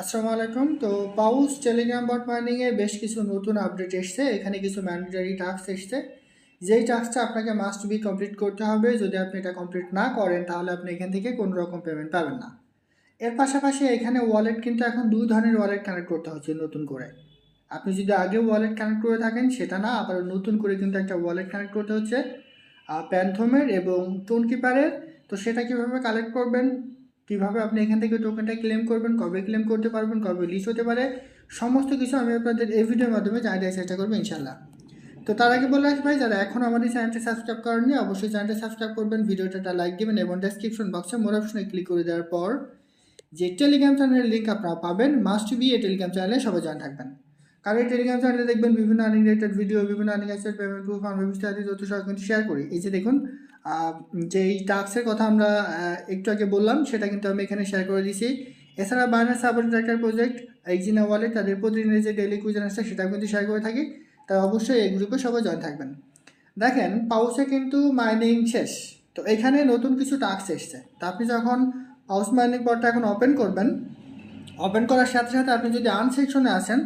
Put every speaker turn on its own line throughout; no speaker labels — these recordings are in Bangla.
আসসালামু আলাইকুম। তো পাউস টেলিগ্রাম বট মাইনিংয়ে বেশ কিছু নতুন আপডেট এসছে। এখানে কিছু ম্যান্ডেটারি টাস্ক এসছে। যেই টাস্কটা আপনাকে মাস্ট বি কমপ্লিট করতে হবে, যদি আপনি এটা কমপ্লিট না করেন, তাহলে আপনি এখান থেকে কোনো রকম পেমেন্ট পাবেন না। এর পাশাপাশি এখানে ওয়ালেট কিন্তু এখন দুই ধরনের ওয়ালেট কানেক্ট করতে হচ্ছে নতুন করে। আপনি যদি আগে ওয়ালেট কানেক্ট করে থাকেন, সেটা না, আবার নতুন করে কিন্তু একটা ওয়ালেট কানেক্ট করতে হচ্ছে প্যান্থমের এবং টোন কিপারের তো সেটা কীভাবে কালেক্ট করবেন? কীভাবে আপনি এখান থেকে টোকেনটা ক্লেম করবেন, কবে ক্লেম করতে পারবেন, কবে লিস্ট হতে পারে, সমস্ত কিছু আমি আপনাদের এই ভিডিওর মাধ্যমে জানিয়ে চেষ্টা করব ইনশাল্লাহ তো তার আগে বলে ভাই, যারা এখন আমাদের চ্যানেলটা সাবস্ক্রাইব করেননি, অবশ্যই চ্যানেলটা সাবস্ক্রাইব করবেন ভিডিওটা লাইক দেবেন এবং ডেসক্রিপশন বক্সে মোর অপশনে ক্লিক করে দেওয়ার পর যে টেলিগ্রাম চ্যানেলের লিঙ্ক আপনারা পাবেন মাস্ট বি এই টেলিগ্রাম চ্যানেলে সবাই জানা থাকবেন। কারণ এই টেলিগ্রাম চ্যানেলে দেখবেন বিভিন্ন আর্নিং রিলেটেড ভিডিও বিভিন্ন আর্নিং অ্যাসেট পেমেন্ট প্রুফ আমরা ইত্যাদি তথ্য সহ কিন্তু শেয়ার করি। এই যে দেখুন যে এই টাস্কের কথা আমরা একটু আগে বললাম, সেটা কিন্তু আমি এখানে শেয়ার করে দিয়েছি। এছাড়া বাইনার সাপোর্ট ট্র্যাক্টর প্রজেক্ট এক্সিনা ওয়ালেট তাদের প্রতিদিনের যে ডেলি কুইজন আসছে সেটাও কিন্তু শেয়ার করে থাকি। তাই অবশ্যই এই গ্রুপে সবাই জয়েন থাকবেন। দেখেন পাউসে কিন্তু মাইনিং শেষ। তো এখানে নতুন কিছু টাস্ক এসছে। তা আপনি যখন পাউস মাইনিং পরটা এখন ওপেন করবেন ওপেন করার সাথে সাথে আপনি যদি আন সেকশনে আসেন,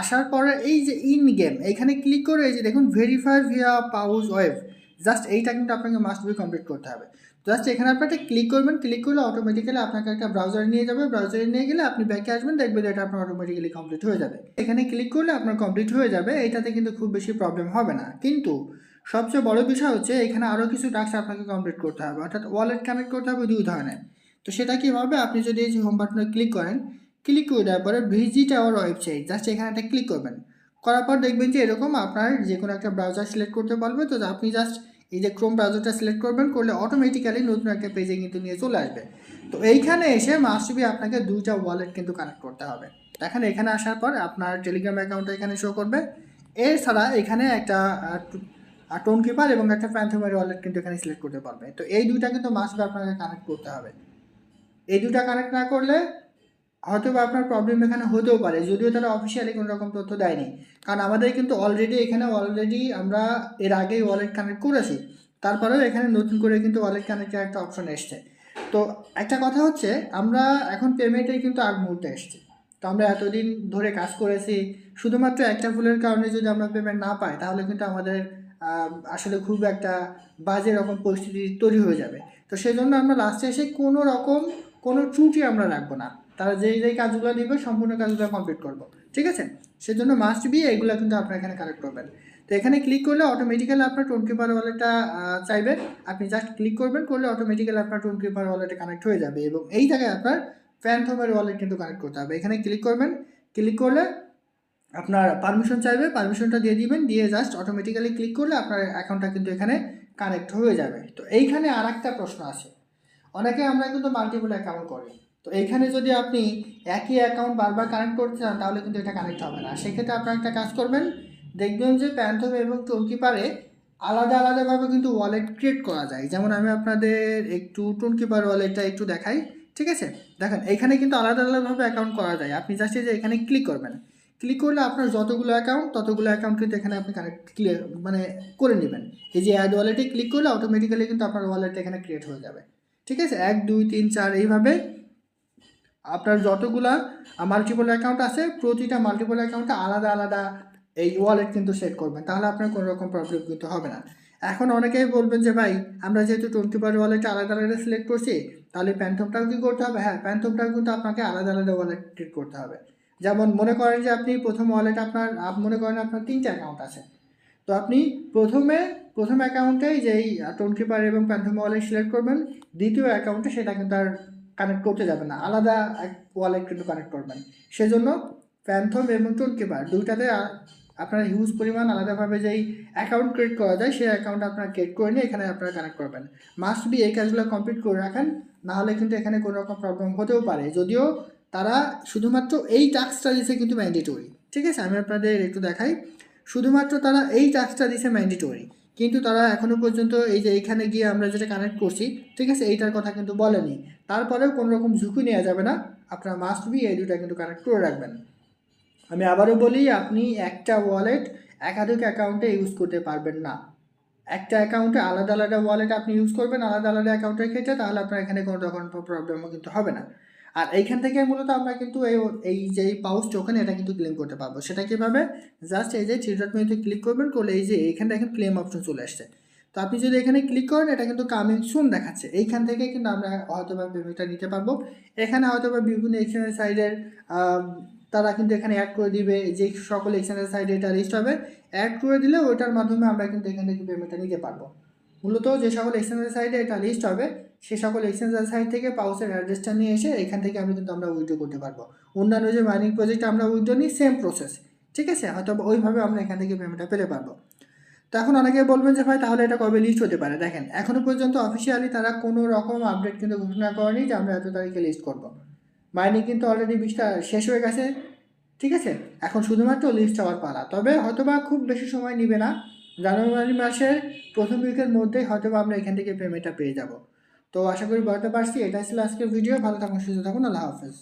আসার পরে এই যে ইন গেম এখানে ক্লিক করে এই যে দেখুন ভেরিফাই ভিয়া পাউস ওয়েব জাস্ট এইটা কিন্তু আপনাকে মাস্ট বি কমপ্লিট করতে হবে। জাস্ট এখানে আপনি একটা ক্লিক করবেন ক্লিক করলে অটোমেটিক্যালি আপনাকে একটা ব্রাউজারে নিয়ে যাবে। ব্রাউজারে নিয়ে গেলে আপনি ব্যাকে আসবেন, দেখবেন এটা আপনার অটোমেটিক্যালি কমপ্লিট হয়ে যাবে। এখানে ক্লিক করলে আপনার কমপ্লিট হয়ে যাবে, এইটাতে কিন্তু খুব বেশি প্রবলেম হবে না। কিন্তু সবচেয়ে বড় বিষয় হচ্ছে, এখানে আরও কিছু টাস্ক আপনাকে কমপ্লিট করতে হবে। অর্থাৎ ওয়ালেট কানেক্ট করতে হবে দুই ধরনের। তো সেটা কীভাবে? আপনি যদি এই হোম বাটনে ক্লিক করেন ক্লিক করে দেওয়ার পরে ভিজিট আওয়ার ওয়েবসাইট জাস্ট এখানে একটা ক্লিক করবেন। করার পর দেখবেন যে এরকম আপনার যে কোনো একটা ব্রাউজার সিলেক্ট করতে পারবে। তো আপনি জাস্ট এই যে ক্রোম ব্রাউজারটা সিলেক্ট করবেন, করলে অটোমেটিক্যালি নতুন একটা পেজে কিন্তু নিয়ে চলে আসবে। তো এইখানে এসে মাস্ট বি আপনাকে দুইটা ওয়ালেট কিন্তু কানেক্ট করতে হবে। দেখেন এখানে আসার পর আপনার টেলিগ্রাম অ্যাকাউন্টটা এখানে শো করবে। এছাড়া এখানে একটা টোন কিপার এবং একটা প্যান্থমের ওয়ালেট কিন্তু এখানে সিলেক্ট করতে পারবে। তো এই দুইটা কিন্তু মাস্ট বি আপনাকে কানেক্ট করতে হবে। এই দুটা কানেক্ট না করলে হয়তো বা আপনার প্রবলেম এখানে হতেও পারে, যদিও তারা অফিসিয়ালি কোনো রকম তথ্য দেয়নি। কারণ আমাদের কিন্তু অলরেডি এখানে অলরেডি আমরা এর আগেই ওয়ালেট কানেক্ট করেছি, তারপরেও এখানে নতুন করে কিন্তু ওয়ালেট কানেক্টের একটা অপশন এসছে। তো একটা কথা হচ্ছে, আমরা এখন পেমেন্টেই কিন্তু আগ মুহূর্তে এসছি। তো আমরা এতদিন ধরে কাজ করেছি, শুধুমাত্র একটা ভুলের কারণে যদি আমরা পেমেন্ট না পাই, তাহলে কিন্তু আমাদের আসলে খুব একটা বাজে রকম পরিস্থিতি তৈরি হয়ে যাবে। তো সেই জন্য আমরা লাস্টে এসে কোনো রকম কোনো ত্রুটি আমরা রাখব না। তারা যেই যেই কাজগুলো দিবে সম্পূর্ণ কাজগুলো কমপ্লিট করব। ঠিক আছে? সেজন্য মাস্ট বি এইগুলো কিন্তু আপনার এখানে কালেক্ট করবেন। তো এখানে ক্লিক করলে অটোমেটিক্যালি আপনার টোন কিপার ওয়ালেটটা চাইবে। আপনি জাস্ট ক্লিক করবেন, করলে অটোমেটিক্যালি আপনার টোন কিপার ওয়ালেটে কানেক্ট হয়ে যাবে এবং এই জায়গায় আপনার প্যান্থমের ওয়ালেট কিন্তু কানেক্ট করতে হবে। এখানে ক্লিক করবেন ক্লিক করলে আপনার পারমিশন চাইবে পারমিশনটা দিয়ে দিবেন, দিয়ে জাস্ট অটোমেটিক্যালি ক্লিক করলে আপনার অ্যাকাউন্টটা কিন্তু এখানে কানেক্ট হয়ে যাবে। তো এইখানে আর একটা প্রশ্ন আছে। অনেকে আমরা কিন্তু মাল্টিপল অ্যাকাউন্ট করি। তো এখানে যদি আপনি একই অ্যাকাউন্ট বারবার কানেক্ট করতে চান, তাহলে কিন্তু এটা কানেক্ট হবে না। সেক্ষেত্রে আপনার একটা কাজ করবেন, দেখবেন যে প্যান্থম এবং টোনকিপারে আলাদা আলাদাভাবে কিন্তু ওয়ালেট ক্রিয়েট করা যায়। যেমন আমি আপনাদের একটু টোনকিপার ওয়ালেটটা একটু দেখাই, ঠিক আছে? দেখেন, এখানে কিন্তু আলাদা আলাদাভাবে অ্যাকাউন্ট করা যায়। আপনি জাস্ট যে এখানে ক্লিক করবেন। ক্লিক করলে আপনার যতগুলো অ্যাকাউন্ট ততগুলো অ্যাকাউন্ট কিন্তু এখানে আপনি কানেক্ট ক্লিয়ার মানে করে নেবেন। এই যে অ্যাড ওয়ালেটে ক্লিক করলে অটোমেটিক্যালি কিন্তু আপনার ওয়ালেট এখানে ক্রিয়েট হয়ে যাবে। ঠিক আছে? এক, দুই, তিন, চার, এইভাবে আপনার যতগুলা মাল্টিপল অ্যাকাউন্ট আছে, প্রতিটা মাল্টিপল অ্যাকাউন্টে আলাদা আলাদা এই ওয়ালেট কিন্তু সেট করবেন। তাহলে আপনার কোনো রকম প্রবলেম কিন্তু হবে না। এখন অনেকেই বলবেন যে, ভাই, আমরা যেহেতু টোয়েন্টি পার ওয়ালেটে আলাদা আলাদা সিলেক্ট করছি, তাহলে প্যান্থমটাও কি করতে হবে? হ্যাঁ প্যান্থমটাও কিন্তু আপনাকে আলাদা আলাদা ওয়ালেট ট্রিট করতে হবে। যেমন মনে করেন যে, আপনি প্রথম ওয়ালেট আপনার, আপ- মনে করেন আপনার তিনটে অ্যাকাউন্ট আছে। তো আপনি প্রথমে, প্রথম অ্যাকাউন্টেই যেই টোন কিপার এবং প্যান্থম ওয়ালেট সিলেক্ট করবেন, দ্বিতীয় অ্যাকাউন্টে সেটা কিন্তু আর কানেক্ট করতে যাবে না। আলাদা এক ওয়ালেট কিন্তু কানেক্ট করবেন। সেজন্য প্যান্থম এবং টোন কিপার দুইটাতে আপনার হিউজ পরিমাণ আলাদাভাবে যেই অ্যাকাউন্ট ক্রিয়েট করা যায়, সেই অ্যাকাউন্ট আপনার ক্রিয়েট করে নিয়ে এখানে আপনারা কানেক্ট করবেন। মাস্ট বি এই কাজগুলো কমপ্লিট করে রাখেন নাহলে কিন্তু এখানে কোনো রকম প্রবলেম হতেও পারে। যদিও তারা শুধুমাত্র এই টাস্কটা দিছে কিন্তু ম্যান্ডেটরি ঠিক আছে? আমি আপনাদের একটু দেখাই। শুধুমাত্র তারা এই টাস্কটা দিছে ম্যান্ডেটরি কিন্তু তারা এখনও পর্যন্ত এই যে এখানে গিয়ে আমরা যেটা কানেক্ট করছি, ঠিক আছে? এইটার কথা কিন্তু বলেনি। তারপরেও কোনো রকম ঝুঁকি নেওয়া যাবে না। আপনার মাস্ট বি এই দুটা কিন্তু কানেক্ট করে রাখবেন। আমি আবারও বলি, আপনি একটা ওয়ালেট একাধিক অ্যাকাউন্টে ইউজ করতে পারবেন না। একটা অ্যাকাউন্টে আলাদা আলাদা ওয়ালেট আপনি ইউজ করবেন, আলাদা আলাদা অ্যাকাউন্টের ক্ষেত্রে তাহলে আপনার এখানে কোনো রকম প্রবলেমও কিন্তু হবে না। আর এইখান থেকে মূলত আমরা কিন্তু এই এই যে পাউচ টোকেন এটা কিন্তু ক্লেম করতে পারব। সেটা কীভাবে? জাস্ট এই যে থ্রি মেনুতে ক্লিক করবেন, করলে এই যে এইখানটা এখন ক্লেম অপশন চলে আসছে। তো আপনি যদি এখানে ক্লিক করেন, এটা কিন্তু কামিং সুন দেখাচ্ছে। এইখান থেকে কিন্তু আমরা হয়তো বা পেমেন্টটা নিতে পারব। এখানে হয়তো বা বিভিন্ন এক্সচেঞ্জ সাইডের তারা কিন্তু এখানে অ্যাড করে দিবে। যে সকল এক্সচেঞ্জের সাইডে এটা লিস্ট হবে। অ্যাড করে দিলে ওইটার মাধ্যমে আমরা কিন্তু এখান থেকে পেমেন্টটা নিতে পারব। মূলত যে সকল এক্সচেঞ্জের সাইডে এটা লিস্ট হবে সে সকল এক্সচেঞ্জের সাইট থেকে পাউসের অ্যাড্রেসটা নিয়ে এসে এখান থেকে আমরা কিন্তু আমরা উইথড্র করতে পারব। অন্যান্য যে মাইনিং প্রজেক্ট আমরা উইথড্র নিই সেম প্রসেস ঠিক আছে? হয়তো ওইভাবে আমরা এখান থেকে পেমেন্টটা পেতে পারব। তো এখন অনেকে বলবেন যে, ভাই, তাহলে এটা কবে লিস্ট হতে পারে? দেখেন এখনও পর্যন্ত অফিসিয়ালি তারা কোনো রকম আপডেট কিন্তু ঘোষণা করেনি যে, আমরা এত তারিখে লিস্ট করব। মাইনিং কিন্তু অলরেডি বিশটা শেষ হয়ে গেছে, ঠিক আছে? এখন শুধুমাত্র লিস্ট হওয়ার পালা। তবে হয়তোবা খুব বেশি সময় নেবে না। জানুয়ারি মাসের প্রথম উইকের মধ্যেই হয়তোবা আমরা এখান থেকে পেমেন্টটা পেয়ে যাব। তো আশা করি বলতে পারছি। এটাই ছিল আজকের ভিডিও ভালো থাকুন, সুস্থ থাকুন। আল্লাহ হাফেজ।